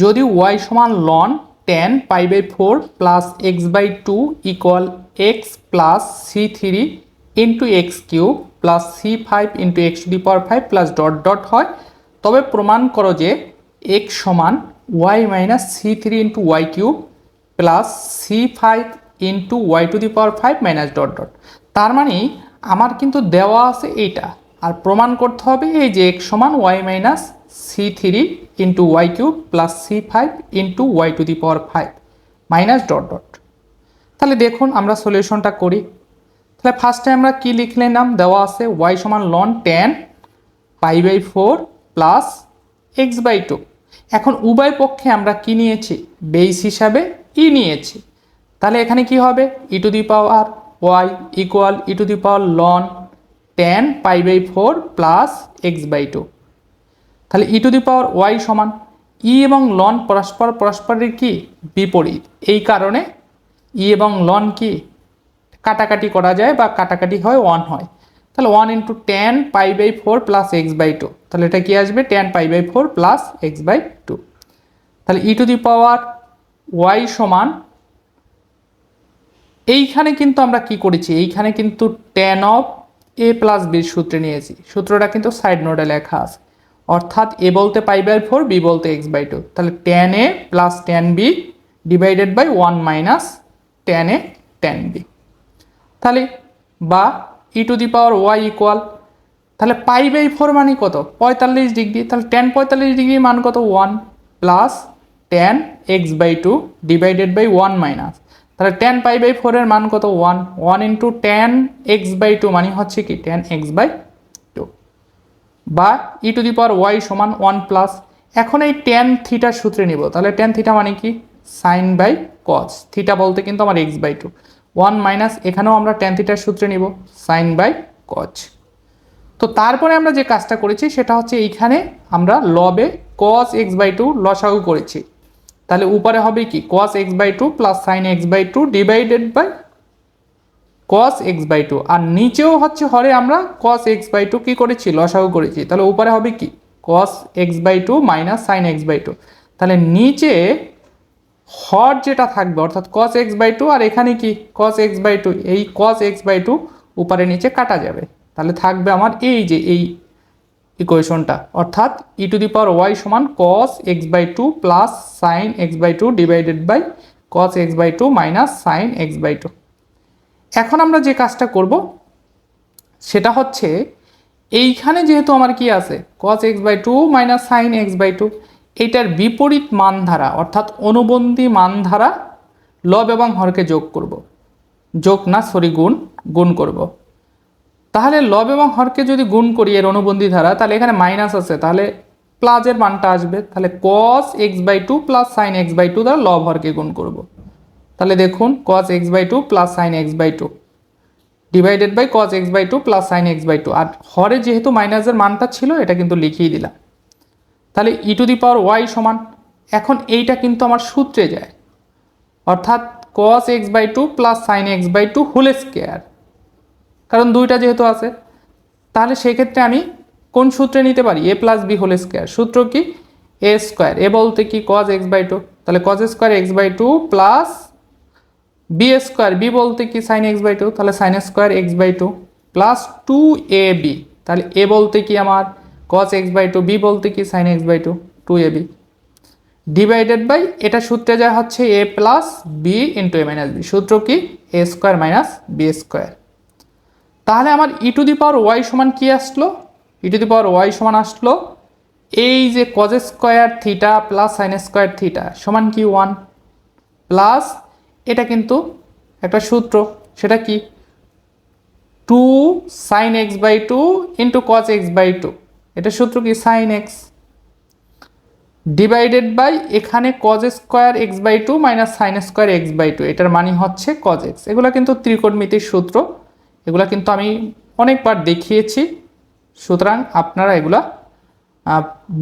যদি ওয়াই সমান ln tan pi by four plus x by two equal x plus c three into x cube plus c five into x to the power five plus dot dot হয়, তবে প্রমাণ করো যে x সমান y minus c three into y cube plus c five into y to the power five minus dot dot তার মানে আমার কিন্তু দেওয়া আছে এইটা। আর প্রমাণ করতে হবে এই যে এক্স সমান y minus c three into y cube plus c five into y to the power five minus dot dot তাহলে দেখুন আমরা সলিউশনটা করি। তাহলে ফার্স্টে আমরা কি লিখলে নাম দেওয়া আছে? ওয়াই সমান ln tan pi by four plus x by two এখন উভয় পক্ষে আমরা কি নিয়েছি? বেস হিসাবে ই নিয়েছি। তাহলে এখানে কি হবে? E to the power y equal e to the power ln tan pi by four plus x by two তাহলে ই টু দি পাওয়ার ওয়াই সমান ই এবং লন পরস্পর, পরস্পরের কি? বিপরীত। এই কারণে ই এবং লন কি? কাটাকাটি করা যায় বা কাটাকাটি হয় ওয়ান হয়। তাহলে one into tan pi by four plus x by two তাহলে এটা কি আসবে? Tan pi by four plus x by two তাহলে ই টু দি পাওয়ার ওয়াই সমান এইখানে কিন্তু আমরা কি করেছি? এইখানে কিন্তু টেন অফ এ প্লাস বির সূত্রে নিয়েছি। সূত্রটা কিন্তু সাইড নোটে লেখা আছে। অর্থাৎ এ বলতে পাই বাই ফোর, বি বলতে এক্স বাই টু। তাহলে tan A plus tan B divided by one minus tan A tan B তাহলে বা e to the power y equal তাহলে পাই বাই ফোর মানে কত? পঁয়তাল্লিশ ডিগ্রি। তাহলে টেন পঁয়তাল্লিশ ডিগ্রি মান কত? One plus tan x by two divided by one minus তাহলে টেন পাই বাই ফোরের মান কত? One one into tan x by two মানে হচ্ছে কি? টেন এক্স বাই বা e to the power y সমান ওয়ান প্লাস এখন এই টেন থিটার সূত্রে নিব। তাহলে টেন থিটা মানে কি? সাইন বাই কস থিটা বলতে কিন্তু আমার x by two one minus এখানেও আমরা টেন থিটার সূত্রে নিব সাইন বাই কচ তো তারপরে আমরা যে কাজটা করেছি, সেটা হচ্ছে এইখানে আমরা লবে কস এক্স বাই টু লসাগু করেছি। তাহলে উপরে হবে কি? Cos x by two plus sine x by two divided by cos x by two আর নিচেও হচ্ছে হরে আমরা কস এক্স বাই টু কী করেছি লসাগু করেছি তাহলে উপরে হবে কি cos x by two minus sine x by two তাহলে নিচে হর যেটা থাকবে অর্থাৎ কস এক্স বাই টু আর এখানে কি কস এক্স বাই টু এই কস এক্স বাই টু উপরে নিচে কাটা যাবে তাহলে থাকবে আমার এই যে এই ইকুয়েশনটা অর্থাৎ ই টু দি পাওয়ার ওয়াই সমান cos x by two plus sine x by two divided by cos x by two minus sine x by two এখন আমরা যে কাজটা করব, সেটা হচ্ছে এইখানে যেহেতু আমার কি আছে cos x by two minus sine x by two এইটার বিপরীত মান ধারা অর্থাৎ অনুবন্ধী মান ধারা লব এবং হরকে যোগ করব। যোগ না সরি গুণ গুণ করব। তাহলে লব এবং হরকে যদি গুণ করি এর অনুবন্ধী ধারা, তাহলে এখানে মাইনাস আছে, তাহলে প্লাসের মানটা আসবে। তাহলে cos x by two plus sine x by two দ্বারা লব হরকে গুণ করব। তাহলে দেখুন cos x by two plus sine x by two divided by cos x by two plus sine x by two আর হরে যেহেতু মাইনাসের মানটা ছিল, এটা কিন্তু লিখিয়ে দিলাম। তাহলে ই টু দি পাওয়ার ওয়াই সমান, এখন এইটা কিন্তু আমার সূত্রে যায়। অর্থাৎ cos x by two plus sine x by two whole square কারণ দুইটা যেহেতু আছে, তাহলে সেক্ষেত্রে আমি কোন সূত্রে নিতে পারি? A plus B whole square সূত্র কি? এ স্কোয়ার এ বলতে কি কজ এক্স বাই টু তাহলে cos square x by two plus B square B বলতে কি সাইন এক্স বাই টু তাহলে sine square x by two plus two A B তাহলে এ বলতে কি আমার? Cos x by two B বলতে কি sine x by two two A B divided by এটা সূত্রে যা হচ্ছে A plus B into A minus B সূত্র কি? A square minus B square তাহলে আমার ই টু দি পাওয়ার ওয়াই সমান কি আসলো? ই টু দি পাওয়ার ওয়াই সমান আসলো এই যে cos square theta plus sine square theta সমান কি ওয়ান প্লাস এটা কিন্তু একটা সূত্র, সেটা কি? Two sine x by two into cos x by two এটা সূত্র কি? সাইন এক্স ডিভাইডেড বাই এখানে cos square x by two minus sine square x by two এটার মানে হচ্ছে কজ এক্স এগুলো কিন্তু ত্রিকোণমিতির সূত্র। এগুলো কিন্তু আমি অনেকবার দেখিয়েছি। সুতরাং আপনারা এগুলা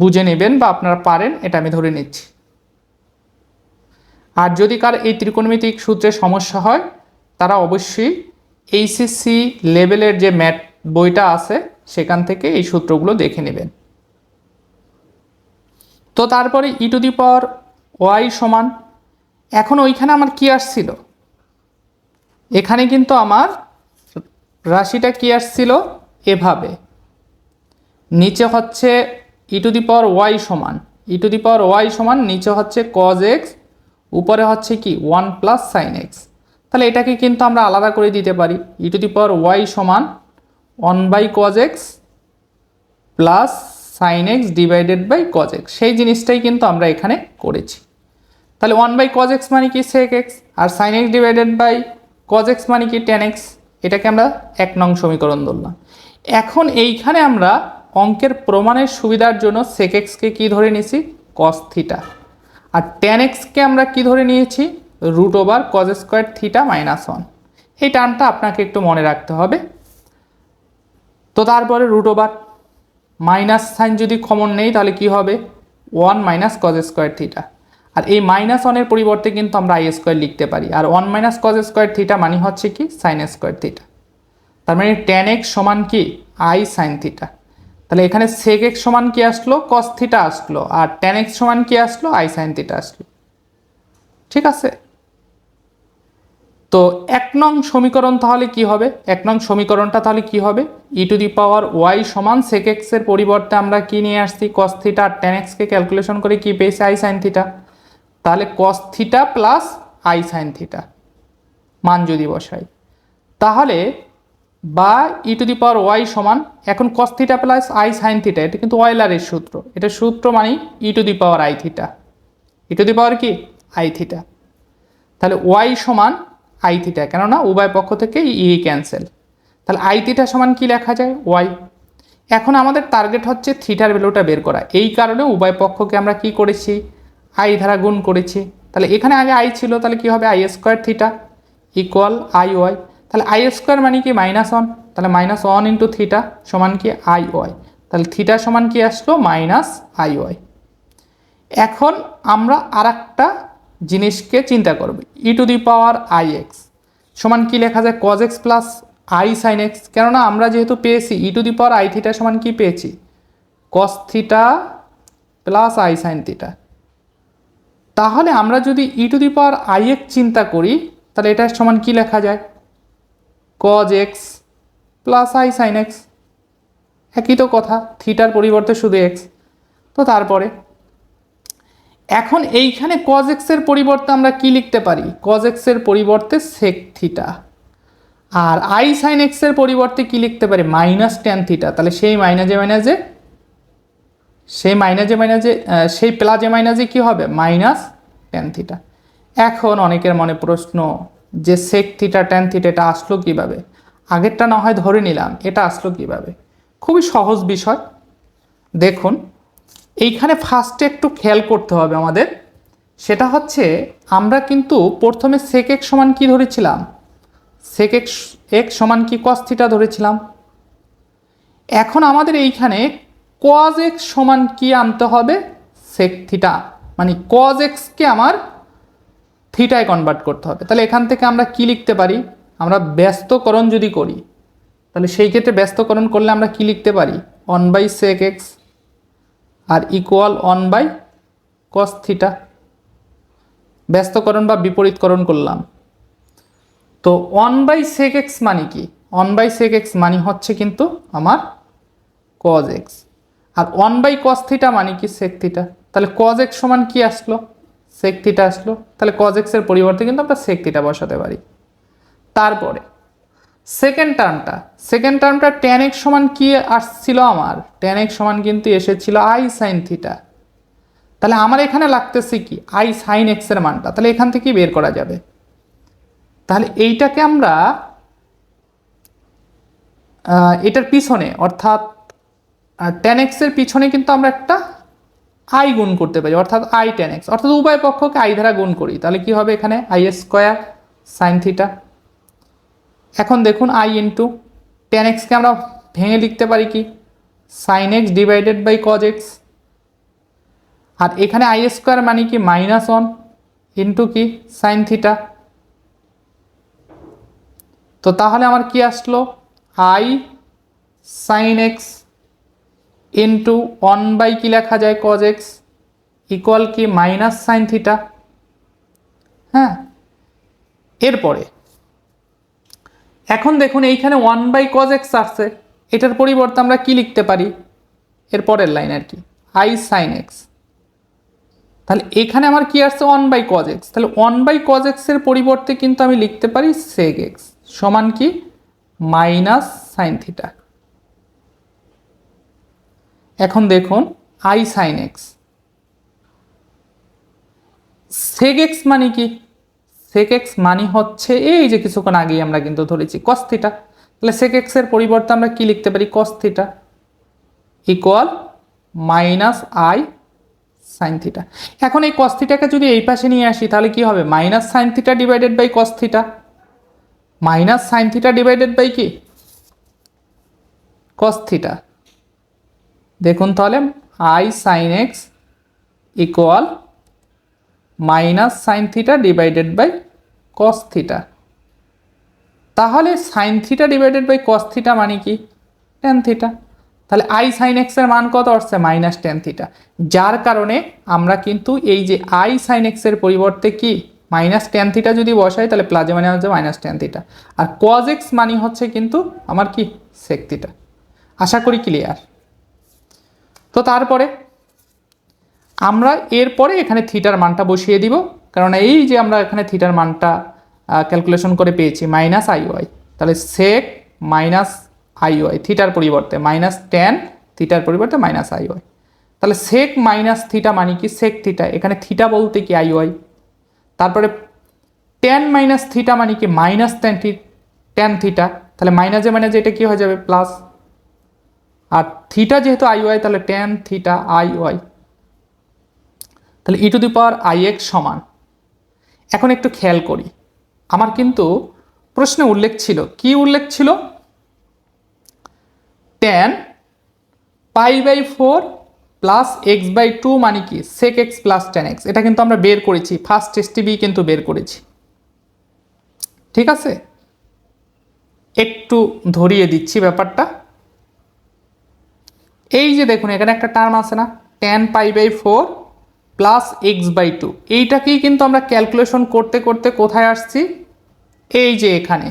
বুঝে নেবেন বা আপনারা পারেন, এটা আমি ধরে নিচ্ছি। আর যদি কার এই ত্রিকোণমিতিক সূত্রে সমস্যা হয়, তারা অবশ্যই এইচএসসি লেভেলের যে ম্যাথ বইটা আছে, সেখান থেকে এই সূত্রগুলো দেখে নেবেন। তো তারপরে ই টু দি পাওয়ার ওয়াই সমান, এখন ওইখানে আমার কি আসছিল? এখানে কিন্তু আমার রাশিটা কি আসছিল? এভাবে। নিচে হচ্ছে ই টু দি পাওয়ার ওয়াই সমান ই টু দি পাওয়ার ওয়াই সমান, নিচে হচ্ছে কজ এক্স উপরে হচ্ছে কি ওয়ান প্লাস সাইন এক্স। তাহলে এটাকে কিন্তু আমরা আলাদা করে দিতে পারি। E to the power y সমান one by cos x plus sine x divided by cos x সেই জিনিসটাই কিন্তু আমরা এখানে করেছি। তাহলে ওয়ান বাই কজ এক্স মানে কি sec x R sine x divided by cos x মানে কি টেন এক্স এটাকে আমরা এক নং সমীকরণ ধরলাম। এখন এইখানে আমরা অঙ্কের প্রমাণের সুবিধার জন্য সেক এক্সকে কী ধরে নিয়েছি কস থিটা আর টেন এক্সকে আমরা কি ধরে নিয়েছি? Root over cos square theta minus one এই টার্মটা আপনাকে একটু মনে রাখতে হবে। তো তারপরে রুট ওভার মাইনাস সাইন যদি কমন নেই, তাহলে কি হবে? One minus cos square theta আর এই মাইনাস ওয়ানের পরিবর্তে কিন্তু আমরা আই স্কোয়ার লিখতে পারি। আর one minus cos square theta মানে হচ্ছে কি? সাইন স্কোয়ার থিটা তার মানে টেন এক্স সমান কি? আই সাইন থিটা তাহলে এখানে সেক এক্স সমান কি আসলো? কস থিটা আসলো। আর টেন এক্স সমান কি আসলো? আই সাইন থিটা আসলো। ঠিক আছে? তো এক নং সমীকরণ তাহলে কি হবে? এক নং সমীকরণটা তাহলে কি হবে? E to the power y সমান সেক এক্সের পরিবর্তে আমরা কি নিয়ে আসছি? কস থিটা আর টেন এক্সকে ক্যালকুলেশন করে কি পেয়েছি? আই সাইন থিটা তাহলে cos theta plus i sine theta মান যদি বসাই। তাহলে বা e to the power y সমান, এখন cos theta plus i sine theta এটা কিন্তু ওয়েলারের সূত্র। এটা সূত্র মানে e to the power i theta e to the power কি? আই থিটা তাহলে ওয়াই সমান আই থিটা কেননা উভয় পক্ষ থেকে ই ক্যান্সেল তাহলে আই থিটা সমান কি লেখা যায়? ওয়াই এখন আমাদের টার্গেট হচ্ছে থিটার ভ্যালুটা বের করা। এই কারণে উভয় পক্ষকে আমরা কি করেছি? আই ধারা গুণ করেছি। তাহলে এখানে আগে আই ছিল, তাহলে কি হবে? I square theta equal i y তাহলে আই স্কোয়ার মানে কি? মাইনাস ওয়ান তাহলে মাইনাস ওয়ান ইন্টু থিটা সমান কি? আই ওয়াই তাহলে থিটা সমান কি আসলো? মাইনাস আই ওয়াই এখন আমরা আর একটা জিনিসকে চিন্তা করব। E to the power i x সমান কি লেখা যায়? Cos x plus i sine x কেননা আমরা যেহেতু পেয়েছি e to the power i theta সমান কি পেয়েছি? Cos theta plus i sine theta তাহলে আমরা যদি e to the power i x চিন্তা করি, তাহলে এটার সমান কি লেখা যায়? Cos x plus i sine x একই তো কথা থিটার পরিবর্তে শুধু এক্স তো তারপরে, এখন এইখানে কজ এক্সের পরিবর্তে আমরা কি লিখতে পারি? কজ এক্সের পরিবর্তে সেক থিটা আর আই সাইন এক্সের পরিবর্তে কি লিখতে পারি? মাইনাস টেন থিটা তাহলে সেই মাইনাজে মাইনাজে সেই মাইনাজে মাইনাজে সেই প্লাজে মাইনাজে কি হবে? মাইনাস টেন থিটা এখন অনেকের মনে প্রশ্ন যে সেক থিটা টেন থিটা এটা আসলো কীভাবে? আগেরটা না হয় ধরে নিলাম, এটা আসলো কীভাবে? খুবই সহজ বিষয়। দেখুন, এইখানে ফার্স্টে একটু খেয়াল করতে হবে আমাদের। সেটা হচ্ছে, আমরা কিন্তু প্রথমে সেক এক সমান কি ধরেছিলাম? সেক এক্স এক সমান কি কস থিটা ধরেছিলাম? এখন আমাদের এইখানে কজ এক্স সমান কি আনতে হবে? সেক থিটা মানে কজ এক্সকে আমার থিটায় কনভার্ট করতে হবে। তাহলে এখান থেকে আমরা কি লিখতে পারি? আমরা ব্যস্তকরণ যদি করি, তাহলে সেই ক্ষেত্রে ব্যস্তকরণ করলে আমরা কি লিখতে পারি? One by sec x R equal one by cos theta ব্যস্তকরণ বা বিপরীতকরণ করলাম। তো ওয়ান বাই সেক এক্স মানে কি? ওয়ান বাই সেক এক্স মানে হচ্ছে কিন্তু আমার কজ এক্স আর ওয়ান বাই কস থিটা মানে কি? সেক থিটা তাহলে কজ এক্স সমান কি আসলো? সেক থিটা আসলো। তাহলে কজ এক্সের পরিবর্তে কিন্তু আমরা সেক থিটা বসাতে পারি। তারপরে সেকেন্ড টার্মটা সেকেন্ড টার্মটা টেন এক্স সমান কি আসছিল আমার? টেন এক্স সমান কিন্তু এসেছিল আই সাইন থিটা তাহলে আমার এখানে লাগতেছে কি? আই সাইন এক্সের মানটা। তাহলে এখান থেকে বের করা যাবে। তাহলে এইটাকে আমরা এটার পিছনে, অর্থাৎ টেন এক্সের পিছনে কিন্তু আমরা একটা আই গুণ করতে পারি, অর্থাৎ আই টেন এক্স অর্থাৎ উভয় পক্ষকে আই দ্বারা গুণ করি। তাহলে কি হবে এখানে? আই স্কোয়ার সাইন থিটা এখন দেখুন আই ইন্টু টেন এক্সকে আমরা ভেঙে লিখতে পারি কি? Sine x divided by cos x আর এখানে আই স্কোয়ার মানে কি? মাইনাস ওয়ান ইন্টু কি? সাইন থিটা তো তাহলে আমার কি আসলো? I sine x into one by কি লেখা যায় কজ এক্স ইকুয়াল কি মাইনাস সাইন থিটা হ্যাঁ? এরপরে, এখন দেখুন এইখানে ওয়ান বাই কজ এক্স আসছে, এটার পরিবর্তে আমরা কি লিখতে পারি? এর পরের লাইন আর কি আই সাইন এক্স তাহলে এখানে আমার কি আসছে? ওয়ান বাই কজ এক্স তাহলে ওয়ান বাই কজ এক্সের পরিবর্তে কিন্তু আমি লিখতে পারি সেগ এক্স সমান কি? মাইনাস সাইন থিটা এখন দেখুন i sine x sec x মানে কি? সেক এক্স মানে হচ্ছে এই যে কিছুক্ষণ আগেই আমরা কিন্তু ধরেছি কস থিটা তাহলে সেক এক্সের পরিবর্তে আমরা কি লিখতে পারি? Cos theta equal minus i sine theta এখন এই কস থিটাকে যদি এই পাশে নিয়ে আসি, তাহলে কি হবে? Minus sine theta divided by cos theta minus sine theta divided by কি? কস থিটা দেখুন তাহলে i sine x equal minus sine theta divided by cos theta তাহলে sine theta divided by cos theta মানে কি? Tan theta তাহলে i sine এক্সের মান কত আসছে? মাইনাস টেন থিটা যার কারণে আমরা কিন্তু এই যে আই সাইন এক্সের পরিবর্তে কি? মাইনাস টেন থিটা যদি বসাই, তাহলে প্লাজে মানে হচ্ছে মাইনাস টেন থিটা আর কজ এক্স মানে হচ্ছে কিন্তু আমার কি? সেক থিটা আশা করি ক্লিয়ার তো তারপরে আমরা এরপরে এখানে থিটার মানটা বসিয়ে দিব। কারণ এই যে আমরা এখানে থিটার মানটা ক্যালকুলেশন করে পেয়েছি মাইনাস আই ওয়াই তাহলে সেক মাইনাস আই ওয়াই থিটার পরিবর্তে মাইনাস টেন থিটার পরিবর্তে মাইনাস আই ওয়াই তাহলে সেক মাইনাস থিটা মানে কি? সেক থিটা এখানে থিটা বলতে কি আই ওয়াই তারপরে টেন মাইনাস থিটা মানে কি? মাইনাস টেন টেন থিটা তাহলে মাইনাসে মাইনাসে এটা কি হয়ে যাবে? প্লাস আর থিটা যেহেতু আই ওয়াই তাহলে টেন থিটা আই ওয়াই তাহলে e to the power i x সমান। এখন একটু খেয়াল করি। আমার কিন্তু প্রশ্নে উল্লেখ ছিল। কি উল্লেখ ছিল? Tan pi by four plus x by two মানে কি? Sec x plus tan x এটা কিন্তু আমরা বের করেছি। ফার্স্ট এসটিবি কিন্তু বের করেছি। ঠিক আছে? একটু ধরিয়ে দিচ্ছি ব্যাপারটা। এই যে দেখুন, এখানে একটা টার্ম আছে না? Tan pi by four plus x by two এইটাকেই কিন্তু আমরা ক্যালকুলেশন করতে করতে কোথায় আসছি? এই যে এখানে।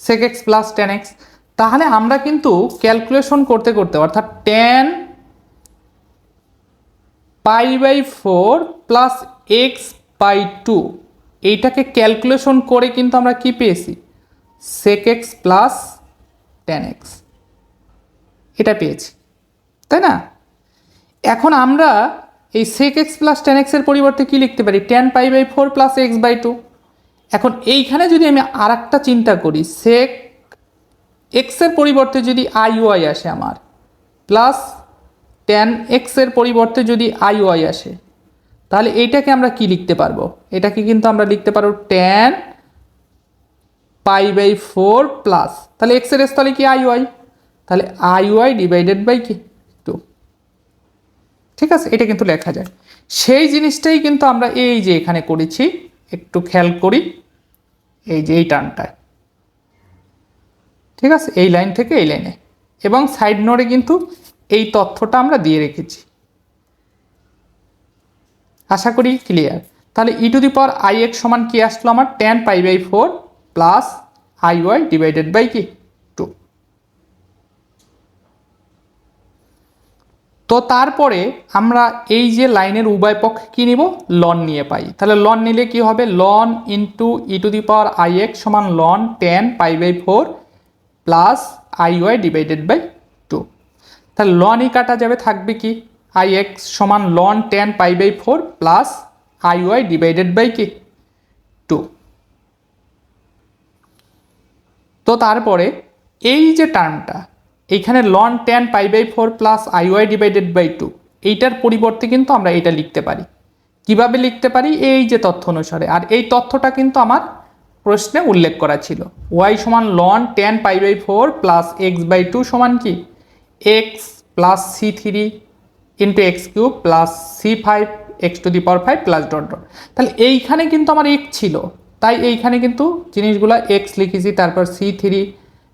Sec x plus tan x তাহলে আমরা কিন্তু ক্যালকুলেশন করতে করতে, অর্থাৎ tan pi by four plus x by two এইটাকে ক্যালকুলেশন করে কিন্তু আমরা কি পেয়েছি? Sec x plus tan x এটা পেয়েছি। তাই না? এখন আমরা এই সেক এক্স প্লাস টেন এক্সের পরিবর্তে কী লিখতে পারি? Tan pi by four plus x by two এখন এইখানে যদি আমি আর চিন্তা করি সেক এক্সের পরিবর্তে যদি আই ওয়াই আসে আমার প্লাস টেন এক্সের পরিবর্তে যদি আই ওয়াই আসে, তাহলে এইটাকে আমরা কি লিখতে পারব? এটাকে কিন্তু আমরা লিখতে পারব tan pi by four plus তাহলে এক্সের তাহলে কি আই ওয়াই তাহলে আই ওয়াই ডিভাইডেড বাই কি? ঠিক আছে? এটা কিন্তু লেখা যায়। সেই জিনিসটাই কিন্তু আমরা এই যে এখানে করেছি, একটু খেয়াল করি, এই যে এই টার্নটায় ঠিক আছে? এই লাইন থেকে এই লাইনে। এবং সাইড নোডে কিন্তু এই তথ্যটা আমরা দিয়ে রেখেছি। আশা করি ক্লিয়ার। তাহলে e to the power i x সমান কি আসলো আমার? Tan pi by four plus i y divided by কি টু তো তারপরে আমরা এই যে লাইনের উভয় পক্ষে কী নিব? লন নিয়ে পাই। তাহলে লন নিলে কি হবে? Ln into e to the power i x সমান ln tan pi by four plus i y divided by two তাহলে লনই কাটা যাবে, থাকবে কি? আই এক্স সমান ln tan pi by four plus i y divided by কি? Two তো তারপরে এই যে টার্মটা এইখানে ln tan pi by four plus i y divided by two এইটার পরিবর্তে কিন্তু আমরা এটা লিখতে পারি। কীভাবে লিখতে পারি? এই যে তথ্য অনুসারে। আর এই তথ্যটা কিন্তু আমার প্রশ্নে উল্লেখ করা ছিল। ওয়াই সমান ln tan pi by four plus x by two সমান কি? X plus c three into x cube plus c five x to the power five plus dot dot তাহলে এইখানে কিন্তু আমার এক্স ছিল। তাই এইখানে কিন্তু জিনিসগুলো এক্স লিখেছি, তারপর c three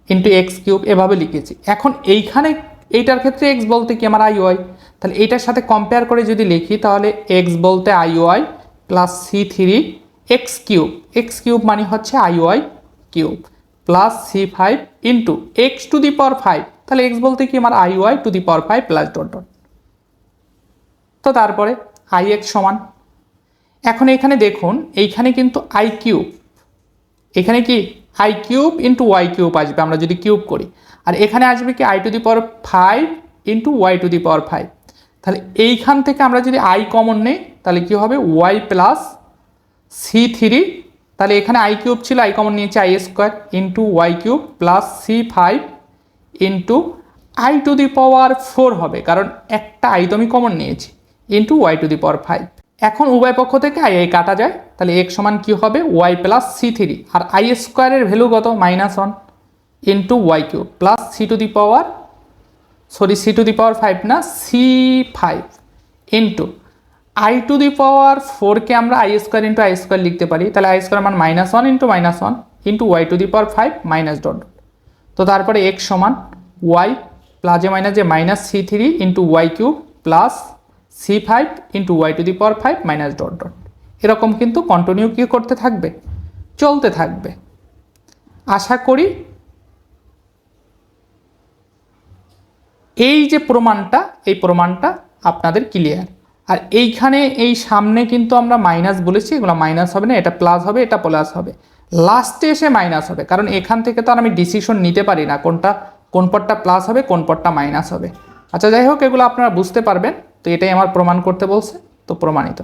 into x cube এভাবে লিখেছি। এখন এইখানে এইটার ক্ষেত্রে এক্স বলতে কি আমার আই ওয়াই তাহলে এইটার সাথে কম্পেয়ার করে যদি লিখি, তাহলে এক্স বলতে i y plus c three x cube. X cube মানে হচ্ছে i y cube plus c five into x to the power five তাহলে এক্স বলতে কি আমার i y to the power five plus dot dot তো তারপরে I x সমান। এখন এখানে দেখুন, এইখানে কিন্তু আই কিউব। এখানে কি? I cube into y cube আসবে, আমরা যদি কিউব করি। আর এখানে আসবে কি? I to the power five into y to the power five. তাহলে এইখান থেকে আমরা যদি আই কমন নেই, তাহলে কি হবে? Y plus c three. তাহলে এখানে আই কিউব ছিল, আই কমন নিয়েছে, i square into y cube plus c five into i to the power four হবে, কারণ একটা আই তো আমি কমন নিয়েছি, into y to the power five. এখন উভয় পক্ষ থেকে আই আই কাটা যায়। তাহলে এক সমান কি হবে? ওয়াই প্লাস সি থ্রি আর আই স্কোয়ারের ভ্যালু কত? Minus one into y cube plus c to the power sorry c to the power five না c five into i to the power ফোরকে আমরা i square into i square লিখতে পারি। তাহলে I square মান minus one into minus one into y to the power five minus dot তো তারপরে x সমান ওয়াই প্লাজে মাইনাসে minus c three into y cube plus c five into y to the power five minus dot dot এরকম কিন্তু continue কি করতে থাকবে? চলতে থাকবে। আশা করি এই যে প্রমাণটা, এই প্রমাণটা আপনাদের ক্লিয়ার আর এইখানে এই সামনে কিন্তু আমরা মাইনাস বলেছি, এগুলো মাইনাস হবে না, এটা প্লাস হবে, এটা প্লাস হবে। লাস্টে এসে মাইনাস হবে, কারণ এখান থেকে তো আর আমি ডিসিশন নিতে পারি না, কোনটা, কোন পটটা প্লাস হবে, কোন পটটা মাইনাস হবে। আচ্ছা যাই হোক, এগুলো আপনারা বুঝতে পারবেন। তো এটাই আমার প্রমাণ করতে বলছে তো প্রমাণিত।